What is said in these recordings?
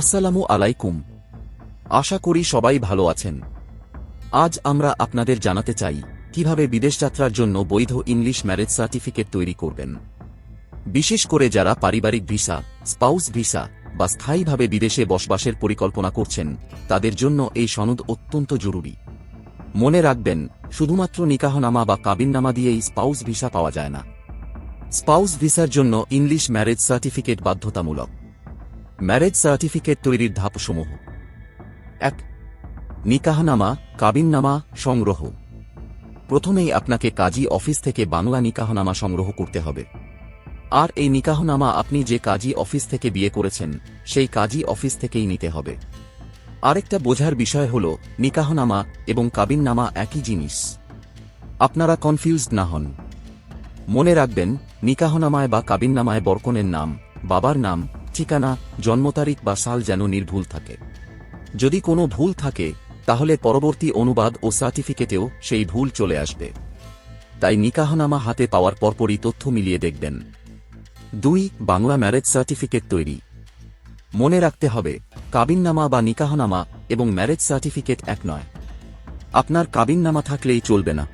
আসসালামু আলাইকুম। আশা করি সবাই ভালো আছেন। আজ আমরা আপনাদের জানাতে চাই, কীভাবে বিদেশ যাত্রার জন্য বৈধ ইংলিশ ম্যারেজ সার্টিফিকেট তৈরি করবেন। বিশেষ করে যারা পারিবারিক ভিসা, স্পাউস ভিসা বা স্থায়ীভাবে বিদেশে বসবাসের পরিকল্পনা করছেন, তাদের জন্য এই সনদ অত্যন্ত জরুরি। মনে রাখবেন, শুধুমাত্র নিকাহনামা বা কাবিননামা দিয়েই স্পাউস ভিসা পাওয়া যায় না। স্পাউস ভিসার জন্য ইংলিশ ম্যারেজ সার্টিফিকেট বাধ্যতামূলক। ম্যারেজ সার্টিফিকেট তৈরির ধাপসমূহ। এক, নিকাহনামা, কাবিননামা সংগ্রহ। প্রথমেই আপনাকে কাজী অফিস থেকে বাংলা নিকাহনামা সংগ্রহ করতে হবে। আর এই নিকাহনামা আপনি যে কাজী অফিস থেকে বিয়ে করেছেন, সেই কাজী অফিস থেকেই নিতে হবে। আরেকটা বোঝার বিষয় হল, নিকাহনামা এবং কাবিননামা একই জিনিস। আপনারা কনফিউজড না হন। মনে রাখবেন, নিকাহনামায় বা কাবিননামায় বরকনের নাম, বাবার নাম ঠিকানা, জন্ম তারিখ বা সাল যেন নির্ভুল থাকে। যদি কোনো ভুল থাকে, তাহলে পরবর্তী অনুবাদ ও সার্টিফিকেটেও সেই ভুল চলে আসবে। তাই নিকাহনামা হাতে পাওয়ার পরপরই তথ্য মিলিয়ে দেখবেন। দুই, বাংলা ম্যারেজ সার্টিফিকেট তৈরি। মনে রাখতে হবে, কাবিননামা বা নিকাহনামা এবং ম্যারেজ সার্টিফিকেট এক নয়। আপনার কাবিননামা থাকলেই চলবে না।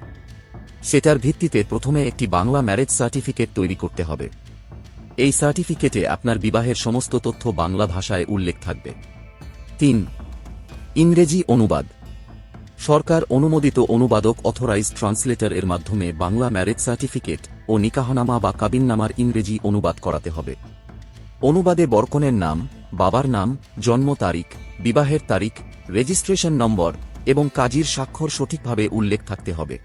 সেটার ভিত্তিতে প্রথমে একটি বাংলা ম্যারেজ সার্টিফিকেট তৈরি করতে হবে। এই সার্টিফিকেটে আপনার বিবাহের সমস্ত তথ্য বাংলা ভাষায় উল্লেখ থাকবে। তিন, ইংরেজি অনুবাদ। সরকার অনুমোদিত অনুবাদক অথরাইজ ট্রান্সলেটর এর মাধ্যমে বাংলা ম্যারেজ সার্টিফিকেট ও নিকাহনামা বা কাবিননামার ইংরেজি অনুবাদ করাতে হবে। অনুবাদে বরকনের নাম, বাবার নাম, জন্ম তারিখ, বিবাহের তারিখ, রেজিস্ট্রেশন নম্বর এবং কাজীর স্বাক্ষর সঠিকভাবে উল্লেখ থাকতে হবে।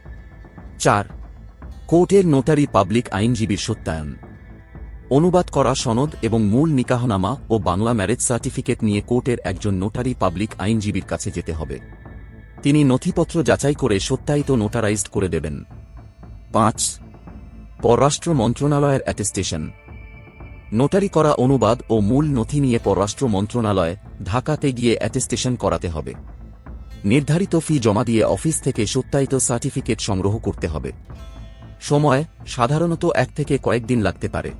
চার, কোর্টের নোটারি পাবলিক আইনজীবীর সত্যায়ন। অনুবাদ করা সনদ এবং মূল নিকাহনামা ও বাংলা ম্যারেজ সার্টিফিকেট নিয়ে কোর্টের একজন নোটারি পাবলিক আইনজীবীর কাছে যেতে হবে। তিনি নথিপত্র যাচাই করে সত্যায়িত নোটারাইজড করে দেবেন। পাঁচ, পররাষ্ট্র মন্ত্রণালয়ের অ্যাটেস্টেশন। নোটারি করা অনুবাদ ও মূল নথি নিয়ে পররাষ্ট্র মন্ত্রণালয় ঢাকাতে গিয়ে অ্যাটেস্টেশন করাতে হবে। নির্ধারিত ফি জমা দিয়ে অফিস থেকে সত্যায়িত সার্টিফিকেট সংগ্রহ করতে হবে। সময় সাধারণত এক থেকে কয়েকদিন লাগতে পারে।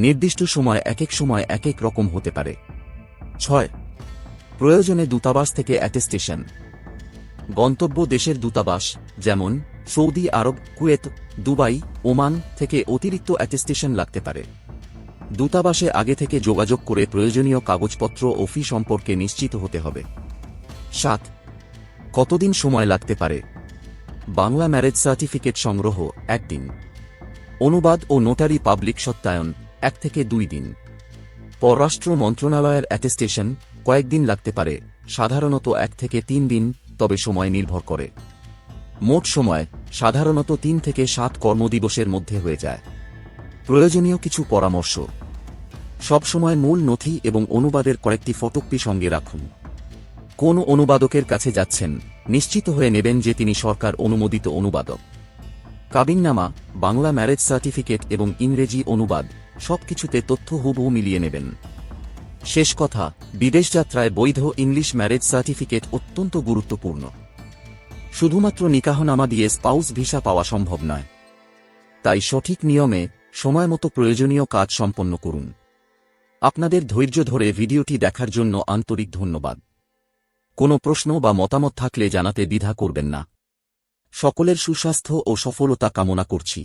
নির্দিষ্ট সময় এক এক সময় এক এক রকম হতে পারে। ছয়, প্রয়োজনে দূতাবাস থেকে অ্যাটেস্টেশন। গন্তব্য দেশের দূতাবাস, যেমন Saudi Arab, Kuwait, Dubai, Oman থেকে অতিরিক্ত অ্যাটেস্টেশন লাগতে পারে। দূতাবাসে আগে থেকে যোগাযোগ করে প্রয়োজনীয় কাগজপত্র ও ফি সম্পর্কে নিশ্চিত হতে হবে। সাত, কতদিন সময় লাগতে পারে? বাংলা ম্যারেজ সার্টিফিকেট সংগ্রহ, একদিন। অনুবাদ ও নোটারি পাবলিক সত্যায়ন এক থেকে দুই দিন। পররাষ্ট্র মন্ত্রণালয়ের অ্যাটেস্টেশন কয়েকদিন লাগতে পারে, সাধারণত এক থেকে তিন দিন, তবে সময় নির্ভর করে। মোট সময় সাধারণত তিন থেকে সাত কর্মদিবসের মধ্যে হয়ে যায়। প্রয়োজনীয় কিছু পরামর্শ। সবসময় মূল নথি এবং অনুবাদের কয়েকটি ফটোকপি সঙ্গে রাখুন। কোন অনুবাদকের কাছে যাচ্ছেন, নিশ্চিত হয়ে নেবেন যে তিনি সরকার অনুমোদিত অনুবাদক। কাবিননামা, বাংলা ম্যারেজ সার্টিফিকেট এবং ইংরেজি অনুবাদ, সবকিছুতে তথ্য হুবহু মিলিয়ে নেবেন। শেষ কথা, বিদেশ যাত্রায় বৈধ ইংলিশ ম্যারেজ সার্টিফিকেট অত্যন্ত গুরুত্বপূর্ণ। শুধুমাত্র নিকাহনামা দিয়ে স্পাউস ভিসা পাওয়া সম্ভব নয়। তাই সঠিক নিয়মে সময় মতো প্রয়োজনীয় কাজ সম্পন্ন করুন। আপনাদের ধৈর্য ধরে ভিডিওটি দেখার জন্য আন্তরিক ধন্যবাদ। কোনো প্রশ্ন বা মতামত থাকলে জানাতে দ্বিধা করবেন না। সকলের সুস্বাস্থ্য ও সফলতা কামনা করছি।